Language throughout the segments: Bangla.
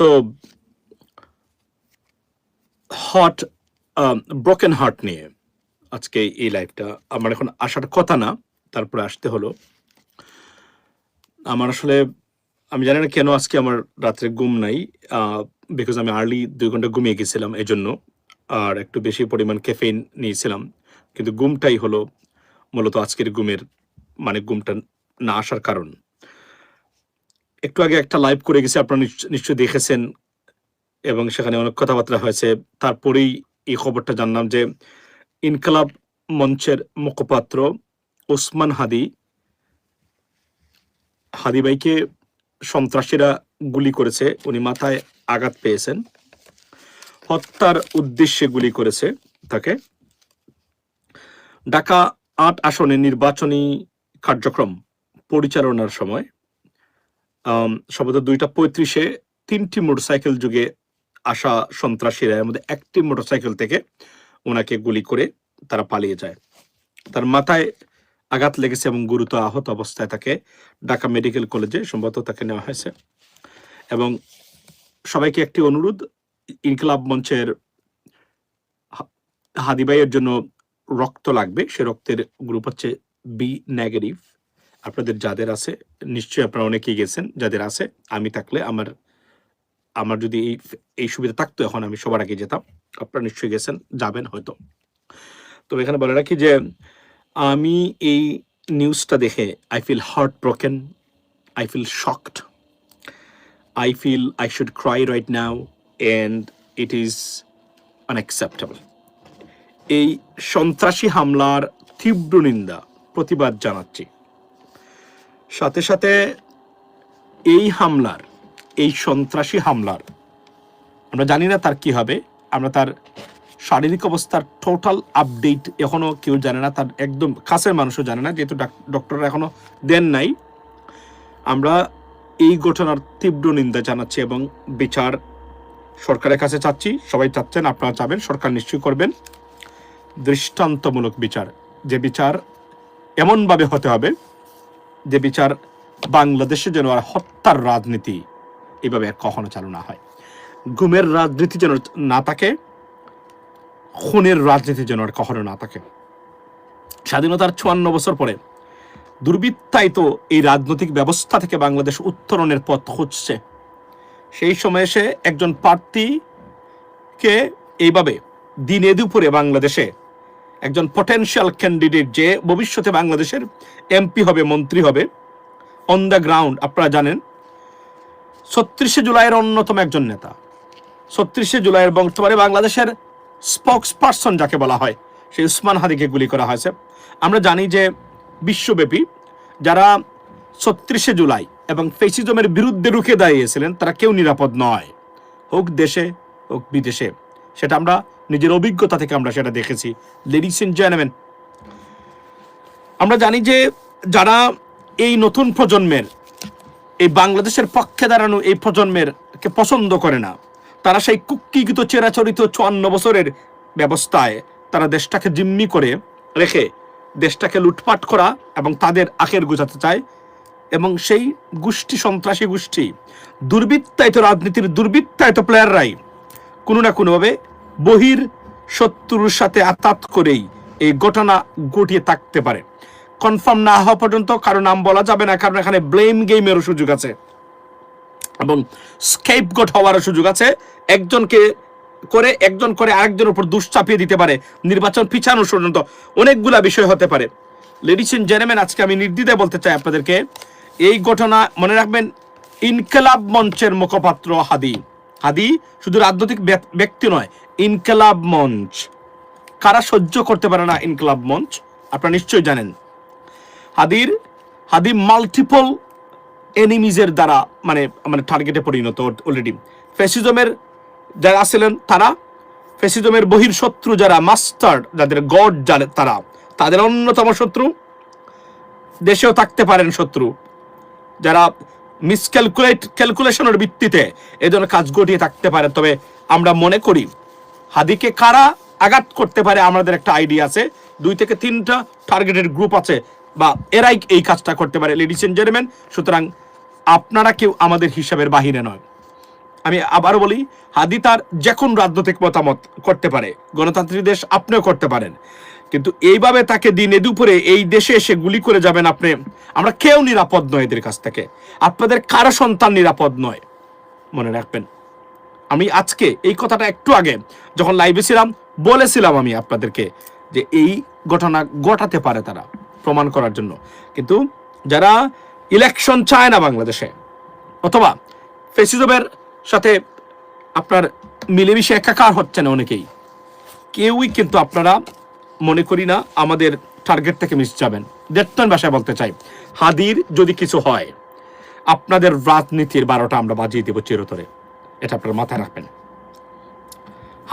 অত্যন্ত হট ব্রোকেন হার্ট নিয়ে আজকে এই লাইভটা আমার এখন আসার কথা না, তারপরে আসতে হলো। আমার আসলে, আমি জানি না কেন আজকে আমার রাত্রে ঘুম নাই বিকজ আমি আর্লি দুই ঘণ্টা ঘুমিয়ে গেছিলাম এই জন্য আর একটু বেশি পরিমাণ ক্যাফেইন নিয়েছিলাম। কিন্তু ঘুমটাই হলো মূলত আজকের ঘুমের মানে ঘুমটা না আসার কারণ। একটু আগে একটা লাইভ করে গেছি, আপনারা নিশ্চয়ই দেখেছেন, এবং সেখানে অনেক কথাবার্তা হয়েছে। তারপরেই এই খবরটা জানলাম যে ইনকালাব মঞ্চের মুখপাত্র ওসমান হাদি হাদি ভাইকে সন্ত্রাসীরা গুলি করেছে, উনি মাথায় আঘাত পেয়েছেন। হত্যার উদ্দেশ্যে গুলি করেছে তাকে। ঢাকা আট আসনে নির্বাচনী কার্যক্রম পরিচালনার সময় সম্ভবত দুইটা পঁয়ত্রিশে তিনটি মোটরসাইকেল যুগে আসা সন্ত্রাসীরা এর মধ্যে একটি মোটরসাইকেল থেকে ওনাকে গুলি করে তারা পালিয়ে যায়। তার মাথায় আঘাত লেগেছে এবং গুরুতর আহত অবস্থায় তাকে ঢাকা মেডিকেল কলেজে সম্ভবত তাকে নেওয়া হয়েছে। এবং সবাইকে একটি অনুরোধ, ইনকলাব মঞ্চের হা- হাদি জন্য রক্ত লাগবে, সে রক্তের গ্রুপ হচ্ছে বি নেগেটিভ আপনাদের যাদের আছে, নিশ্চয়ই আপনারা অনেকেই গেছেন, যাদের আছে, আমি থাকলে আমার আমার যদি এই এই সুবিধা থাকতো, এখন আমি সবার আগে যেতাম, আপনারা নিশ্চয়ই গেছেন, যাবেন হয়তো। তো এখানে বলে রাখি যে, আমি এই নিউজটা দেখে I feel heart broken I feel shocked I feel I should cry right now and it is unacceptable এই সন্ত্রাসী হামলার তীব্র নিন্দা প্রতিবাদ জানাচ্ছি। সাথে সাথে এই হামলার, এই সন্ত্রাসী হামলার, আমরা জানি না তার কি হবে, আমরা তার শারীরিক অবস্থার টোটাল আপডেট এখনও কেউ জানে না, তার একদম কাছের মানুষও জানে না, যেহেতু ডাক- ডক্টররা এখনও দেন নাই। আমরা এই ঘটনার তীব্র নিন্দা জানাচ্ছি এবং বিচার সরকারের কাছে চাচ্ছি, সবাই চাচ্ছেন, আপনারা চাবেন সরকার নিশ্চয়ই করবেন। দৃষ্টান্তমূলক বিচার, যে বিচার এমনভাবে হতে হবে যে বিচার বাংলাদেশে যেন আর হত্যার রাজনীতি এভাবে আর কখনো চালু না হয়। ঘুমের রাজনীতি যেন না থাকে, খুনের রাজনীতি যেন আর কখনো না থাকে। স্বাধীনতার চুয়ান্ন বছর পরে দুর্বৃত্তায়িত এই রাজনৈতিক ব্যবস্থা থেকে বাংলাদেশ উত্তরণের পথ খুঁজছে। সেই সময় এসে একজন প্রার্থীকে এইভাবে দিনে দুপুরে বাংলাদেশে একজন পটেনশিয়াল ক্যান্ডিডেট যে ভবিষ্যতে বাংলাদেশের এমপি হবে, মন্ত্রী হবে অন দ্য গ্রাউন্ড আপনারা জানেন। ছত্রিশে জুলাইয়ের অন্যতম একজন নেতা। ছত্রিশে জুলাইয়ের বর্তমানে বাংলাদেশের স্পক্স পার্সন যাকে বলা হয় সেই উসমান হাদিকে গুলি করা হয়েছে। আমরা জানি যে বিশ্বব্যাপী যারা ছত্রিশে জুলাই এবং ফেসিজমের বিরুদ্ধে রুখে দাঁড়িয়েছিলেন, তারা কেউ নিরাপদ নয়। হোক দেশে, হোক বিদেশে। সেটা আমরা নিজের অভিজ্ঞতা থেকে আমরা সেটা দেখেছি। লেডিস এন্ড জেন্টলম্যান আমরা জানি যে যারা এই নতুন প্রজন্মের, এই বাংলাদেশের পক্ষে দাঁড়ানো এই প্রজন্মের কে পছন্দ করে না, তারা সেই কুক্ষিগত, চেরাচরিত চুয়ান্ন বছরের ব্যবস্থায় তারা দেশটাকে জিম্মি করে রেখে দেশটাকে লুটপাট করা এবং তাদের আখের গুজাতে চায় এবং সেই গোষ্ঠী, সন্ত্রাসী গোষ্ঠী, দুর্বৃত্তায়িত রাজনীতির দুর্বৃত্তায়িত প্লেয়াররাই কোনো না কোনোভাবে বহির শত্রুর সাথে আতাত করেই এই ঘটনা ঘটিয়ে থাকতে পারে। কনফার্ম না হওয়া পর্যন্ত কারও নাম বলা যাবে না, কারণ এখানে ব্লেম গেমেরও সুযোগ আছে। এবং স্কেপ গট হওয়ারও সুযোগ আছে। একজনকে করে, একজন করে আরেকজনের উপর দুষ চাপিয়ে দিতে পারে। নির্বাচন পিছানো পর্যন্ত অনেকগুলা বিষয় হতে পারে। লেডিস এন্ড জেনেমেন আজকে আমি নির্দ্বিধায় বলতে চাই আপনাদেরকে, এই ঘটনা মনে রাখবেন, ইনকেলাব মঞ্চের মুখপাত্র হাদি। হাদি শুধু রাজনৈতিক ব্যক্তি নয় ইনকেলাব মঞ্চ। কারা সহ্য করতে পারে না ইনকেলাব মঞ্চ? আপনারা নিশ্চয়ই জানেন। হাদির হাদি মাল্টিপল এনিমিজের দ্বারা মানে মানে টার্গেটে পরিণত অলরেডি ফ্যাসিজমের যারা ছিলেন তারা। ফ্যাসিজমের বহির শত্রু যারা মাস্টার যাদের গড জানে তারা। তাদের অন্যতম শত্রু। দেশেও থাকতে পারেন শত্রু। যারা মিসক্যালকুলেট ক্যালকুলেশনের ভিত্তিতে এ কাজ ঘটিয়ে থাকতে পারে। তবে আমরা মনে করি হাদিকে কারা আঘাত করতে পারে আমাদের একটা আইডিয়া আছে। দুই থেকে তিনটা টার্গেটেড গ্রুপ আছে বা এরাই এই কাজটা করতে পারে। লেডিস এন্ড জেন্টলম্যান সুতরাং আপনারা কেউ আমাদের হিসাবের বাহিরে নয়। আমি আবার বলি, হাদি তার যে কোন রাজনৈতিক মতামত করতে পারে। গণতান্ত্রিক দেশ আপনিও করতে পারেন। কিন্তু এইভাবে তাকে দিনে দুপুরে এই দেশে এসে গুলি করে যাবেন আপনি, আমরা কেউ নিরাপদ নয় এদের কাছ থেকে। আপনাদের কারও সন্তান নিরাপদ নয়। মনে রাখবেন। আমি আজকে এই কথাটা একটু আগে যখন লাইভে ছিলাম, বলেছিলাম আমি আপনাদেরকে যে এই ঘটনা ঘটাতে পারে তারা প্রমাণ করার জন্য। কিন্তু যারা ইলেকশন চায় না বাংলাদেশে অথবা ফেসিজমের সাথে আপনার মিলেমিশে একাকার হচ্ছে না অনেকেই, কেউই কিন্তু আপনারা মনে করি না আমাদের টার্গেট থেকে মিস যাবেন। দেড়তন ভাষায় বলতে চাই, হাদির যদি কিছু হয়, আপনাদের রাজনীতির বারোটা আমরা বাজিয়ে দেবো চিরতরে। এটা আপনার মাথায় রাখবেন।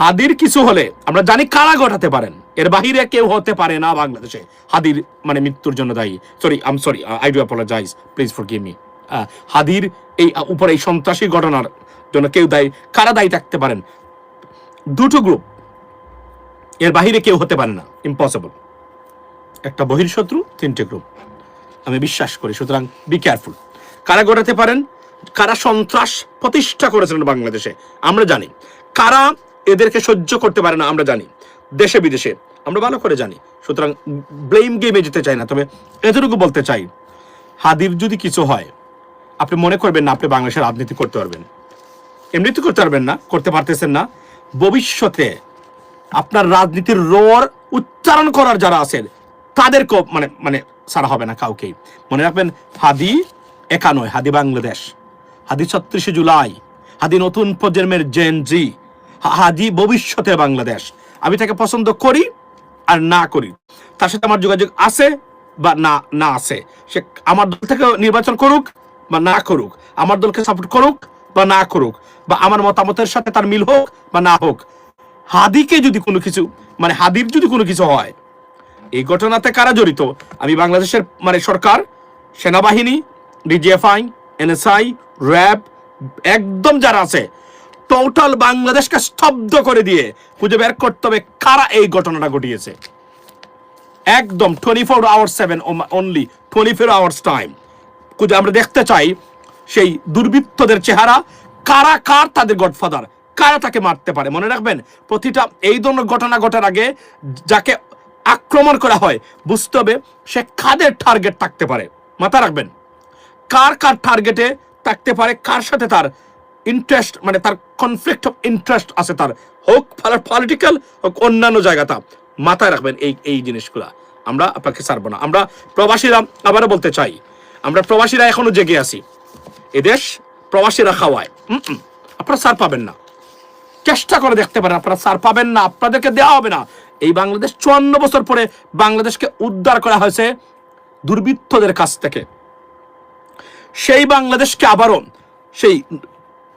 হাদির কিছু হলে আমরা জানি কারা ঘটাতে পারেন। এর বাহিরে কেউ হতে পারে না বাংলাদেশে। হাদির মানে মৃত্যুর জন্য দায়ী। Sorry um sorry I do apologise please forgive me হাদির এই, উপরে এই সন্ত্রাসী ঘটনার জন্য কেউ দায়ী, কারা দায়ী থাকতে পারেন? দুটো গ্রুপ এর বাহিরে কেউ হতে পারে না। ইম্পসিবল একটা বহির্শত্রু তিনটে গ্রুপ আমি বিশ্বাস করি, সুতরাং বি কেয়ারফুল কারা ঘটাতে পারেন? কারা সন্ত্রাস প্রতিষ্ঠা করেছিলেন বাংলাদেশে? আমরা জানি। কারা এদেরকে সহ্য করতে পারে না, আমরা জানি। দেশে, বিদেশে, আমরা ভালো করে জানি। সুতরাং ব্লেম গেমে যেতে চাই না, তবে এতটুকু বলতে চাই হাদির যদি কিছু হয়, আপনি মনে করবেন না আপনি বাংলাদেশের রাজনীতি করতে পারবেন। এমনিতে করতে পারবেন না, করতে পারতেছেন না। ভবিষ্যতে আপনার রাজনীতির রোর উচ্চারণ করার যারা আছেন তাদেরকে মানে মানে সারা হবে না কাউকেই। মনে রাখবেন, হাদি একা নয়, হাদি বাংলাদেশ। হাদি ছত্রিশে জুলাই, হাদি নতুন প্রজন্মের জেন জি হাদি ভবিষ্যতের বাংলাদেশ। আমি তাকে পছন্দ করি আর না করি। তার সাথে আমার যোগাযোগ আছে বা না না আছে। সে আমার দল থেকে নির্বাচন করুক বা না করুক, আমার দলকে সাপোর্ট করুক বা না করুক, বা আমার মতামতের সাথে তার মিল হোক বা না হোক। হাদিকে যদি কোনো কিছু মানে হাদির যদি কোনো কিছু হয়, এই ঘটনাতে কারা জড়িত? আমি বাংলাদেশের মানে সরকার, সেনাবাহিনী, ডিজিএফআই এনএসআই, র্যাব, একদম যারা আছে টোটাল বাংলাদেশকে স্তব্ধ করে দিয়ে খুঁজে বের করতে হবে কারা এই ঘটনাটা ঘটিয়েছে। একদম twenty four hours seven only twenty four hours time খুঁজে আমরা দেখতে চাই সেই দুর্বৃত্তদের চেহারা, কারা কার তাদের গডফাদার, কারা তাকে মারতে পারে, মনে রাখবেন? প্রতিটা এই ধরনের ঘটনা ঘটার আগে যাকে আক্রমণ করা হয়, বুঝতে হবে সে কাদের টার্গেট থাকতে পারে। মাথা রাখবেন। কার কার টার্গেটে থাকতে পারে, কার সাথে তার ইন্টারেস্ট মানে তার কনফ্লিক্ট অফ ইন্টারেস্ট আছে তার? হোক পলিটিক্যাল হোক অন্যান্য জায়গাটা। মাথায় রাখবেন এই এই জিনিসগুলা। আমরা আপনাকে ছাড়বো না। আমরা প্রবাসীরা আবারও বলতে চাই, আমরা প্রবাসীরা এখনও জেগে আছি। এদেশ প্রবাসীরা খাওয়ায়। আপনারা সার পাবেন না। চেষ্টা করে দেখতে পারেন, আপনারা সার পাবেন না, আপনাদেরকে দেওয়া হবে না। এই বাংলাদেশ চুয়ান্ন বছর পরে বাংলাদেশকে উদ্ধার করা হয়েছে দুর্বৃত্তদের কাছ থেকে। সেই বাংলাদেশকে আবারও সেই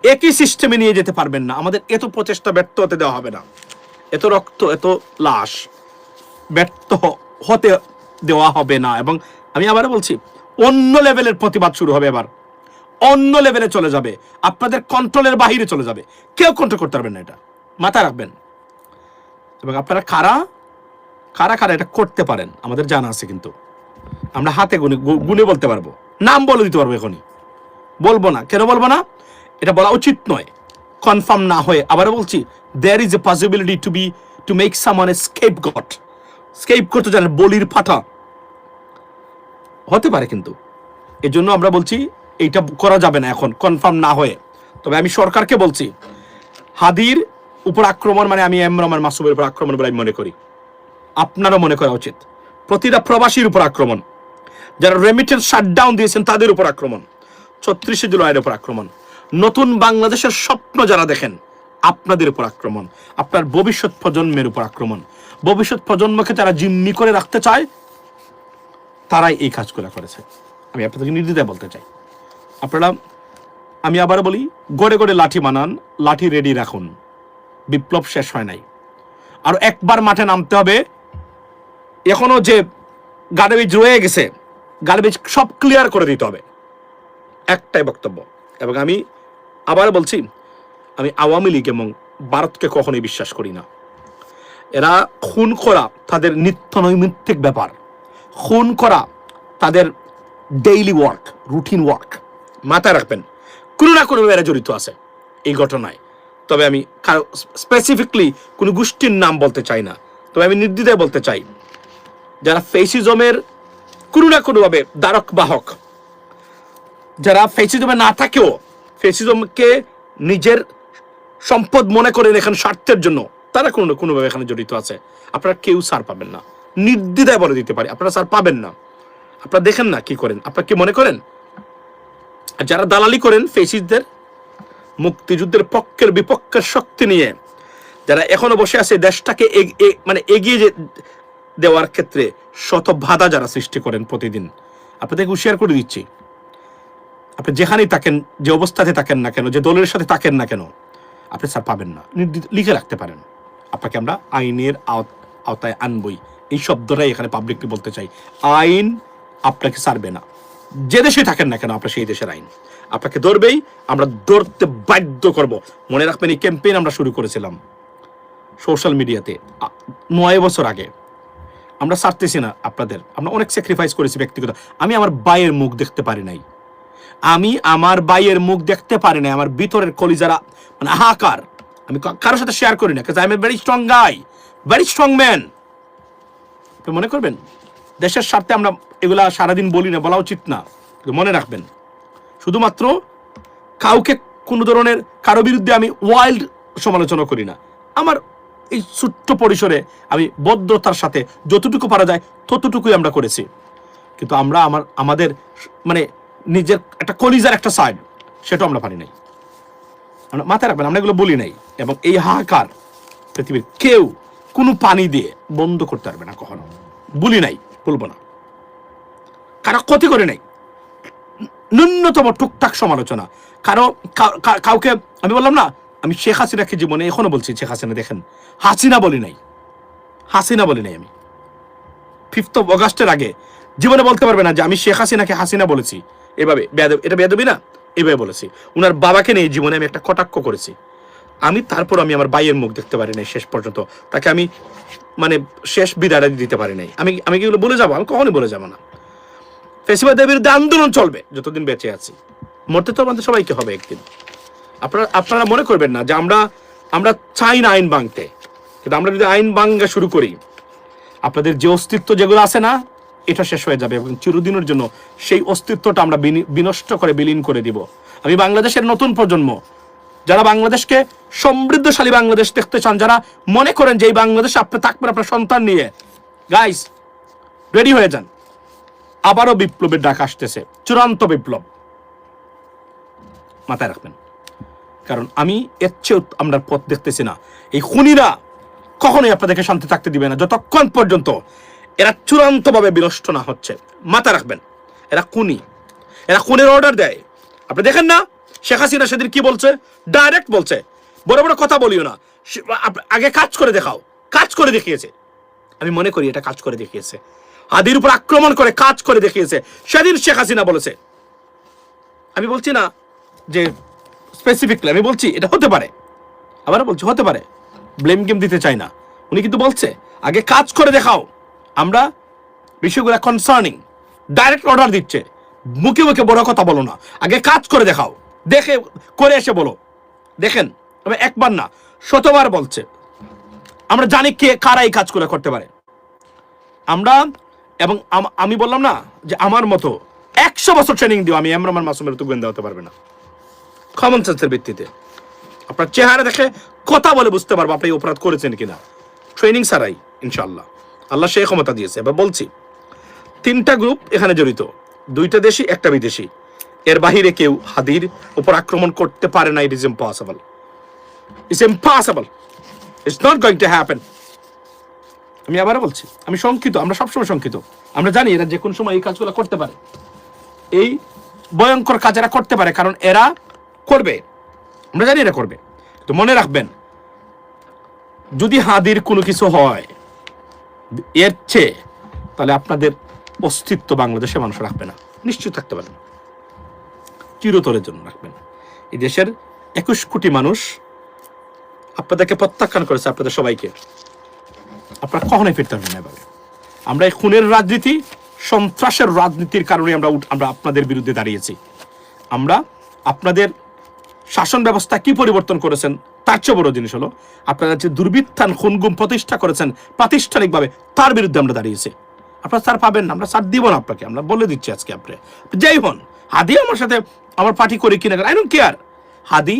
একই সিস্টেমে নিয়ে যেতে পারবেন না। আমাদের এত প্রচেষ্টা ব্যর্থ হতে দেওয়া হবে না। এত রক্ত, এত লাশ ব্যর্থ হতে দেওয়া হবে না এবং আমি আবার বলছি, অন্য লেভেলের প্রতিবাদ শুরু হবে এবার। অন্য লেভেলে চলে যাবে। আপনাদের কন্ট্রোলের বাহিরে চলে যাবে। কেউ কন্ট্রোল করতে পারবেন না এটা। মাথায় রাখবেন। এবং আপনারা কারা? কারা কারা এটা করতে পারেন? আমাদের জানা আছে কিন্তু। আমরা হাতে গুনে গুনে বলতে পারব। নাম বলে দিতে পারব এখনই। বলব না। কেন বলব না? এটা বলা উচিত নয়। কনফার্ম না হয়ে আবারও বলছি there is a possibility to be to make someone a escape goat escape করতে জানেন, বলির ফাটা হতে পারে কিন্তু। এই জন্য আমরা বলছি, এইটা করা যাবে না এখন কনফার্ম না হয়ে। তবে আমি সরকারকে বলছি, হাদির উপর আক্রমণ মানে আমি এম রহমান মাসুমের উপর আক্রমণ বলে আমি মনে করি। আপনারও মনে করা উচিত। প্রতিটা প্রবাসীর উপর আক্রমণ। যারা রেমিটেন্স শাটডাউন দিয়েছেন, তাদের উপর আক্রমণ। ছত্রিশে জুলাইয়ের উপর আক্রমণ। নতুন বাংলাদেশের স্বপ্ন যারা দেখেন, আপনাদের উপর আক্রমণ। আপনার ভবিষ্যৎ প্রজন্মের উপর আক্রমণ। ভবিষ্যৎ প্রজন্মকে তারা জিম্মি করে রাখতে চায়, তারাই এই কাজগুলো করেছে। আমি আপনাদেরকে নির্দ্বিধায় বলতে চাই। আপনারা, আমি আবার বলি, গড়ে গড়ে লাঠি বানান, লাঠি রেডি রাখুন। বিপ্লব শেষ হয় নাই। আর একবার মাঠে নামতে হবে। এখনও যে গার্বেজ রয়ে গেছে গার্বেজ সব ক্লিয়ার করে দিতে হবে। একটাই বক্তব্য। এবং আমি আবার বলছি, আমি আওয়ামী লীগ এবং ভারতকে কখনোই বিশ্বাস করি না। এরা খুন করা তাদের নিত্য নৈমিত্তিক ব্যাপার। খুন করা তাদের ডেইলি ওয়ার্ক রুটিন ওয়ার্ক মাথায় রাখবেন। কোনো না কোনো এরা জড়িত আছে এই ঘটনায়। তবে আমি কারও স্পেসিফিকলি কোনো গোষ্ঠীর নাম বলতে চাই না। তবে আমি নির্দ্বিধায় বলতে চাই, যারা ফেসিজমের কোনো না কোনোভাবে দ্বারক বাহক। যারা ফেসিজমে না থাকেও, ফেসিজমকে নিজের সম্পদ মনে করেন এখানে স্বার্থের জন্য, তারা কোনো না কোনোভাবে এখানে জড়িত আছে। আপনারা কেউ সার পাবেন না। নির্দ্বিধায় বলে দিতে পারি, আপনারা সার পাবেন না। আপনারা দেখেন না কি করেন। আপনারা কি মনে করেন? আর যারা দালালি করেন ফেসিসদের মুক্তিযুদ্ধের পক্ষের বিপক্ষের শক্তি নিয়ে, যারা এখনও বসে আছে দেশটাকে মানে এগিয়ে দেওয়ার ক্ষেত্রে শত বাধা যারা সৃষ্টি করেন প্রতিদিন, আপনাদেরকে হুঁশিয়ার করে দিচ্ছি। আপনি যেখানেই থাকেন, যে অবস্থাতে থাকেন না কেন, যে দলের সাথে থাকেন না কেন, আপনি স্যার পাবেন না। লিখে রাখতে পারেন। আপনাকে আমরা আইনের আওত- আওতায় আনবই। এই শব্দটাই এখানে পাবলিকলি বলতে চাই। আইন আপনাকে ছাড়বে না। যে দেশে থাকেন না কেন, আপনার সেই দেশের আইন। আপনাকে ধরবেই, আমরা ধরতে বাধ্য করব। মনে রাখবেন, এই ক্যাম্পেইন আমরা শুরু করেছিলাম। সোশ্যাল মিডিয়াতে নয় বছর আগে। আমরা ছাড়তেছি না আপনাদের। আমরা অনেক স্যাক্রিফাইস করেছি ব্যক্তিগত। আমি আমার বাইয়ের মুখ দেখতে পারি নাই। আমি আমার বাইয়ের মুখ দেখতে পারি নাই। আমার ভিতরের কলিজারা মানে হাহাকার। আমি কারোর সাথে শেয়ার করি না I am a very strong guy very strong man আপনি মনে করবেন, দেশের স্বার্থে আমরা এগুলা সারাদিন বলি না, বলা উচিত না। মনে রাখবেন, শুধুমাত্র কাউকে কোনো ধরনের, কারও বিরুদ্ধে আমি ওয়াইল্ড সমালোচনা করি না। আমার এই ছোট্ট পরিসরে আমি বদ্ধতার সাথে যতটুকু পারা যায়, ততটুকুই আমরা করেছি। কিন্তু আমরা আমার, আমাদের মানে নিজের একটা কলিজার একটা সাইড সেটাও আমরা পারি নাই। আমরা মাথায় রাখবেন, আমরা এগুলো বলি নাই। এবং এই হাহাকার পৃথিবীর কেউ কোনো পানি দিয়ে বন্ধ করতে পারবে না কখনো। বলি নাই, বলব না। কারও ক্ষতি করে নাই। ন্যূনতম টুকটাক সমালোচনা। কারও কাউকে, আমি বললাম না আমি শেখ হাসিনাকে জীবনে এখনও বলছি শেখ হাসিনা, দেখেন। হাসিনা বলি নাই। হাসিনা বলি নাই আমি। ফিফথ অফ অগাস্টের আগে জীবনে বলতে পারবে না যে আমি শেখ হাসিনাকে হাসিনা বলেছি। এভাবে এটা বেয়াদবি না, এভাবে বলেছি। উনার বাবাকে নিয়ে জীবনে আমি একটা কটাক্ষ করেছি। আমি তারপর আমি আমার বাইয়ের মুখ দেখতে পারি নাই শেষ পর্যন্ত। তাকে আমি মানে শেষ বিদায়টা দিতে পারি নাই। আমি আমি কি বলে যাব? আমি কখনই বলে যাব না। ফেসিবাদের বিরুদ্ধে আন্দোলন চলবে, যতদিন বেঁচে আছি। মরতে তো আমাদের সবাইকে হবে একদিন। আপনারা আপনারা মনে করবেন না যে আমরা আমরা চাই না আইন ভাঙতে। কিন্তু আমরা যদি আইন ভাঙ্গা শুরু করি, আপনাদের যে অস্তিত্ব যেগুলো আছে না, এটা শেষ হয়ে যাবে এবং চিরদিনের জন্য সেই অস্তিত্বটা আমরা বিনি- বিনষ্ট করে বিলীন করে দিব। আমি বাংলাদেশের নতুন প্রজন্ম, যারা বাংলাদেশকে সমৃদ্ধশালী বাংলাদেশ দেখতে চান, যারা মনে করেন যে এই বাংলাদেশে আপনি থাকবেন আপনার সন্তান নিয়ে গাইস রেডি হয়ে যান। আবারও বিপ্লবের ডাক আসতেছে, চূড়ান্ত বিপ্লব। মাথায় রাখবেন। কারণ আমি এর চেয়েও আমরা পথ দেখতেছি না। এই খুনিরা কখনোই আপনাদেরকে শান্তি থাকতে দিবে না। যতক্ষণ পর্যন্ত এরা চূড়ান্তভাবে বিনষ্ট না হচ্ছে, মাথা রাখবেন। এরা খুনি। এরা খুনের অর্ডার দেয়। আপনি দেখেন না, শেখ হাসিনা সেদিন কি বলছে? ডাইরেক্ট বলছে। বড় বড় কথা বলিও না। আগে কাজ করে দেখাও। কাজ করে দেখিয়েছে। আমি মনে করি এটা কাজ করে দেখিয়েছে। হাদির উপর আক্রমণ করে কাজ করে দেখিয়েছে। সেদিন শেখ হাসিনা বলেছে। আমি বলছি না যে স্পেসিফিকলি আমি বলছি, এটা হতে পারে। আবার বলছি, হতে পারে। ব্লেম গেম দিতে চাই না। উনি কিন্তু বলছে, আগে কাজ করে দেখাও। আমরা বিষয়গুলো কনসার্নিং ডাইরেক্ট অর্ডার দিচ্ছে। মুখে মুখে বড় কথা বলো না। আগে কাজ করে দেখাও। দেখে, করে এসে বলো। দেখেন, তবে একবার না, শতবার বলছে। আমরা জানি কে, কারা এই কাজগুলো করতে পারে। আমরা, এবং আমি বললাম না যে আমার মতো। একশো বছর ট্রেনিং দিও, আমি এমরামান মাসুমের তো গোয়েন্দা হতে পারবে না। কমন সেন্সের ভিত্তিতে। আপনার চেহারা দেখে কথা বলে বুঝতে পারব আপনি অপরাধ করেছেন কিনা। ট্রেনিং ছাড়াই ইনশাল্লাহ আল্লাহ সেই ক্ষমতা দিয়েছে। এবার বলছি, তিনটা গ্রুপ এখানে জড়িত। দুইটা দেশি, একটা বিদেশি। এর বাহিরে কেউ হাদির উপর আক্রমণ করতে পারে না it is impossible it's impossible it's not going to happen আমি আবারও বলছি, আমি শঙ্কিত, আমরা সবসময় শঙ্কিত। আমরা জানি এরা যে কোনো সময় এই কাজগুলো করতে পারে। এই ভয়ঙ্কর কাজ এরা করতে পারে, কারণ এরা করবে। আমরা জানি এরা করবে। তো মনে রাখবেন, যদি হাদির কোনো কিছু হয় এর চেয়ে, তাহলে আপনাদের অস্তিত্ব বাংলাদেশে মানুষ রাখবে না। নিশ্চয় থাকতে পারেন চিরতরের জন্য রাখবেন। এই দেশের একুশ কোটি মানুষ আপনাদেরকে প্রত্যাখ্যান করেছে আপনাদের সবাইকে। আপনারা কখনোই ফিরতে পারবেন না এভাবে। আমরা এই খুনের রাজনীতি, সন্ত্রাসের রাজনীতির কারণে আমরা আমরা আপনাদের বিরুদ্ধে দাঁড়িয়েছি। আমরা আপনাদের শাসন ব্যবস্থা কি পরিবর্তন করেছেন? তার চেয়ে বড় জিনিস হলো, আপনারা যে দুর্বৃত্তান খুনগুম প্রতিষ্ঠা করেছেন, প্রাতিষ্ঠানিকভাবে তার বিরুদ্ধে আমরা দাঁড়িয়েছি। আপনারা স্যার পাবেন না, আমরা স্যার দিব না আপনাকে, আমরা বলে দিচ্ছি আজকে আপনি যাই হন, হাদি আমার সাথে আমার পার্টি করে কিনা I don't care Hadi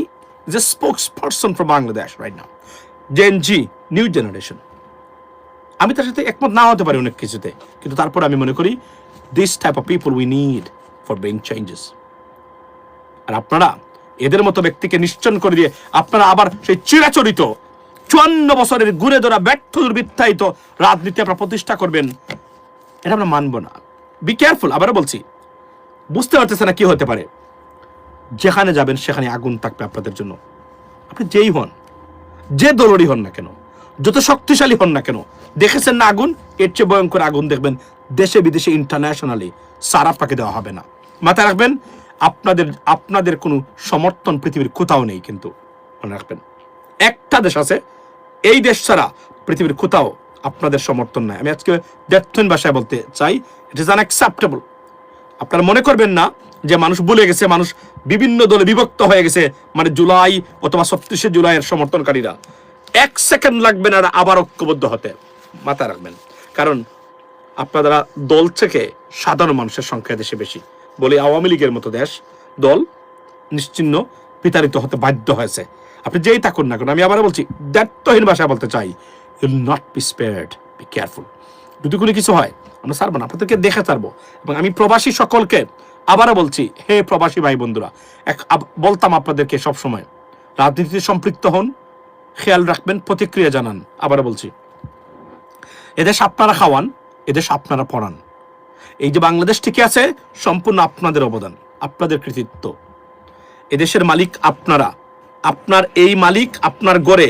is a spokesperson for Bangladesh right now Gen Z new generation আমি তার সাথে একমত না হতে পারি অনেক কিছুতে, কিন্তু তারপর আমি মনে করি this type of people we need for bring changes আর আপনারা এদের মতো ব্যক্তিকে নিশ্চন করে দিয়ে আপনারা আবার সেই চিরাচরিত চুয়ান্ন বছরের ঘুরে ধরা ব্যর্থ, দুর্বৃত্তায়িত রাজনীতি আপনারা প্রতিষ্ঠা করবেন। এটা আমরা মানব না। বি কেয়ারফুল আবারও বলছি, বুঝতে পারতেছে না কি হতে পারে। যেখানে যাবেন, সেখানে আগুন থাকবে আপনাদের জন্য। আপনি যেই হন, যে দলরই হন না কেন, যত শক্তিশালী হন না কেন, দেখেছেন না আগুন? এর চেয়ে ভয়ঙ্কর আগুন দেখবেন দেশে বিদেশে ইন্টারন্যাশনালি সার আপনাকে দেওয়া হবে না। মাথায় রাখবেন আপনাদের আপনাদের কোনো সমর্থন পৃথিবীর কোথাও নেই কিন্তু। মনে রাখবেন, একটা দেশ আছে, এই দেশ ছাড়া পৃথিবীর কোথাও আপনাদের সমর্থন নাই। আমি আজকে ডেথন ভাষায় বলতে চাই ইট ইজ আনঅ্যাকসেপ্টেবল আপনারা মনে করবেন না যে মানুষ ভুলে গেছে, মানুষ বিভিন্ন দলে বিভক্ত হয়ে গেছে মানে জুলাই অথবা ছত্রিশে জুলাইয়ের সমর্থনকারীরা। এক সেকেন্ড লাগবে না আবার ঐক্যবদ্ধ হতে। মাথায় রাখবেন, কারণ আপনারা দল থেকে সাধারণ মানুষের সংখ্যা দেশে বেশি। বলে আওয়ামী লীগের মতো দেশ, দল নিশ্চিন্ন, বিতাড়িত হতে বাধ্য হয়েছে। আপনি যেই থাকুন না কেন, আমি আবার বলছি, দায়িত্বহীন ভাষায় বলতে চাই you'll not be spared be careful যদি কোনো কিছু হয়, আমরা ছাড়বো না, আপনাদেরকে দেখে ছাড়বো। এবং আমি প্রবাসী সকলকে আবারও বলছি, হে প্রবাসী ভাই বন্ধুরা, এক বলতাম আপনাদেরকে সব সময় রাজনীতিতে সম্পৃক্ত হন, খেয়াল রাখবেন, প্রতিক্রিয়া জানান, আবারও বলছি। এদেশ আপনারা খাওয়ান, এদেশ আপনারা পড়ান। এই যে বাংলাদেশ টিকে আছে, সম্পূর্ণ আপনাদের অবদান, আপনাদের কৃতিত্ব। এদেশের মালিক আপনারা। আপনার এই মালিক, আপনার গড়ে,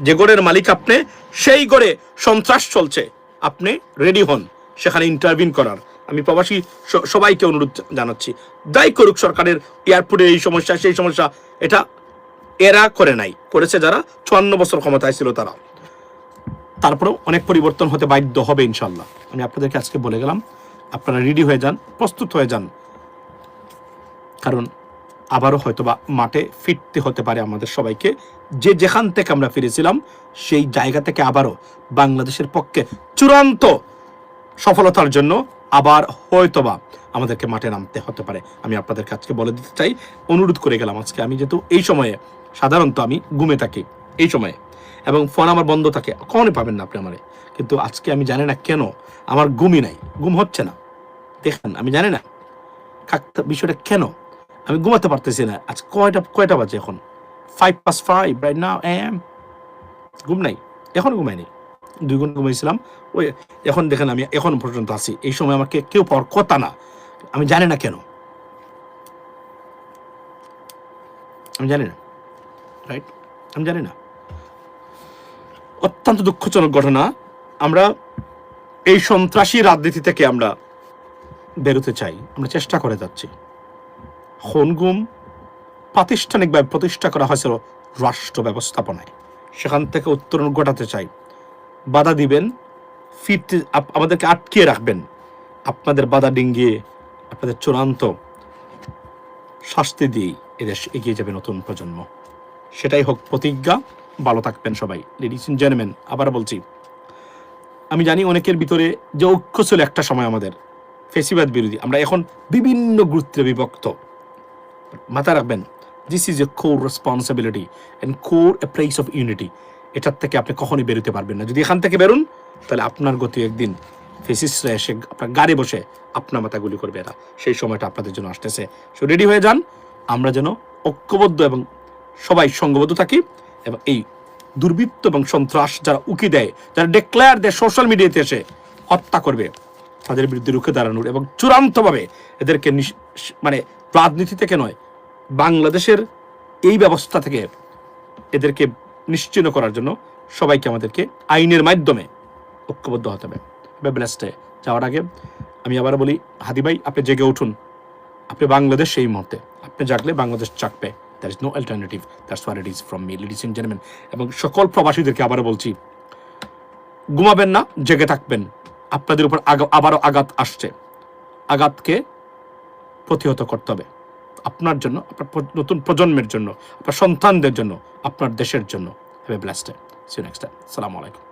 যে গড়ের মালিক আপনি, সেই গড়ে সন্ত্রাস চলছে। আপনি রেডি হন, সেখানে ইন্টারভিন করার। আমি প্রবাসী সবাইকে অনুরোধ জানাচ্ছি দায়ী করুক সরকারের এয়ারপোর্টে এই সমস্যা, সেই সমস্যা, এটা এরা করে নাই। করেছে যারা, চুয়ান্ন বছর ক্ষমতায় ছিল তারা। তারপরেও অনেক পরিবর্তন হতে বাধ্য হবে ইনশাল্লাহ আমি আপনাদেরকে আজকে বলে গেলাম আপনারা রেডি হয়ে যান, প্রস্তুত হয়ে যান। কারণ আবারও হয়তোবা মাঠে ফিরতে হতে পারে আমাদের সবাইকে। যে যেখান থেকে আমরা ফিরেছিলাম, সেই জায়গা থেকে আবারও বাংলাদেশের পক্ষে চূড়ান্ত সফলতার জন্য আবার হয়তোবা আমাদেরকে মাঠে নামতে হতে পারে। আমি আপনাদেরকে আজকে বলে দিতে চাই, অনুরোধ করে গেলাম আজকে। আমি যেহেতু এই সময়ে, সাধারণত আমি ঘুমে থাকি, এই সময়ে। এবং ফোন আমার বন্ধ থাকে। কখনই পাবেন না আপনি আমারে। কিন্তু আজকে আমি জানি না কেন আমার ঘুমই নাই। ঘুম হচ্ছে না। দেখেন, আমি জানি না কাকটা বিষয়টা কেন? আমি ঘুমাতে পারতেছি না। আজ কয়টা কয়টা বাজে এখন? Five past five right now um ঘুম নাই। এখন ঘুমাইনি দুই ঘণ্টা ঘুমাইছিলাম। ওই এখন দেখেন আমি এখন পর্যন্ত আছি। এই সময় আমাকে কেউ পাওয়ার কথা না। আমি জানি না কেন। আমি জানি না। রাইট আমি জানি না। অত্যন্ত দুঃখজনক ঘটনা। আমরা এই সন্ত্রাসী রাজনীতি থেকে আমরা বেরোতে চাই। আমরা চেষ্টা করে যাচ্ছি। খুনগুম প্রাতিষ্ঠানিকভাবে প্রতিষ্ঠা করা হয়েছিল রাষ্ট্র ব্যবস্থাপনায়। সেখান থেকে উত্তরণ ঘটাতে চাই। বাধা দিবেন, ফিরতে আমাদেরকে আটকিয়ে রাখবেন। আপনাদের বাধা ডিঙ্গিয়ে আপনাদের চূড়ান্ত শাস্তি দিয়ে এদেশ এগিয়ে যাবে নতুন প্রজন্ম। সেটাই হোক প্রতিজ্ঞা। ভালো থাকবেন সবাই। লেডিস এন্ড জেন্টলম্যান আবার বলছি, আমি জানি অনেকের ভিতরে যে ঐক্য ছিল একটা সময় আমাদের, ফেসিবাদ বিরোধী। আমরা এখন বিভিন্ন গুরুত্বে বিভক্ত। মাথায় রাখবেন this is a core responsibility and core a place of unity এটার থেকে আপনি কখনই বেরোতে পারবেন না। যদি এখান থেকে বেরোন, তাহলে আপনার গতি একদিন ফেসিসরা এসে আপনার গাড়ি বসে আপনার মাথা গুলি করবে এরা। সেই সময়টা আপনাদের জন্য আসতেছে। সো রেডি হয়ে যান, আমরা যেন ঐক্যবদ্ধ এবং সবাই সঙ্গবদ্ধ থাকি। এবং এই দুর্বৃত্ত এবং সন্ত্রাস যারা উকি দেয়, যারা ডিক্লেয়ার দেয় সোশ্যাল মিডিয়াতে এসে হত্যা করবে, তাদের বিরুদ্ধে রুখে দাঁড়ানোর এবং চূড়ান্তভাবে এদেরকে মানে রাজনীতি থেকে নয়, বাংলাদেশের এই ব্যবস্থা থেকে এদেরকে নিশ্চিন্ন করার জন্য সবাইকে আমাদেরকে আইনের মাধ্যমে ঐক্যবদ্ধ হতে হবে। ব্যাবলাস্টে যাওয়ার আগে আমি আবার বলি, হাদি ভাই, আপনি জেগে উঠুন। আপনি বাংলাদেশ সেই মুহূর্তে। আপনি জাগলে Bangladesh চাকবে there is no alternative that's war it is from me ladies and gentleman এবং সকল প্রবাসীদেরকে আবারও বলছি, ঘুমাবেন না, জেগে থাকবেন। আপনাদের উপর আবারও আঘাত আসছে। আঘাতকে প্রতিহত করতে হবে। আপনার জন্য, আপনার নতুন প্রজন্মের জন্য, আপনার সন্তানদের জন্য, আপনার দেশের জন্য। Have a blast see next time সালামু আলাইকুম।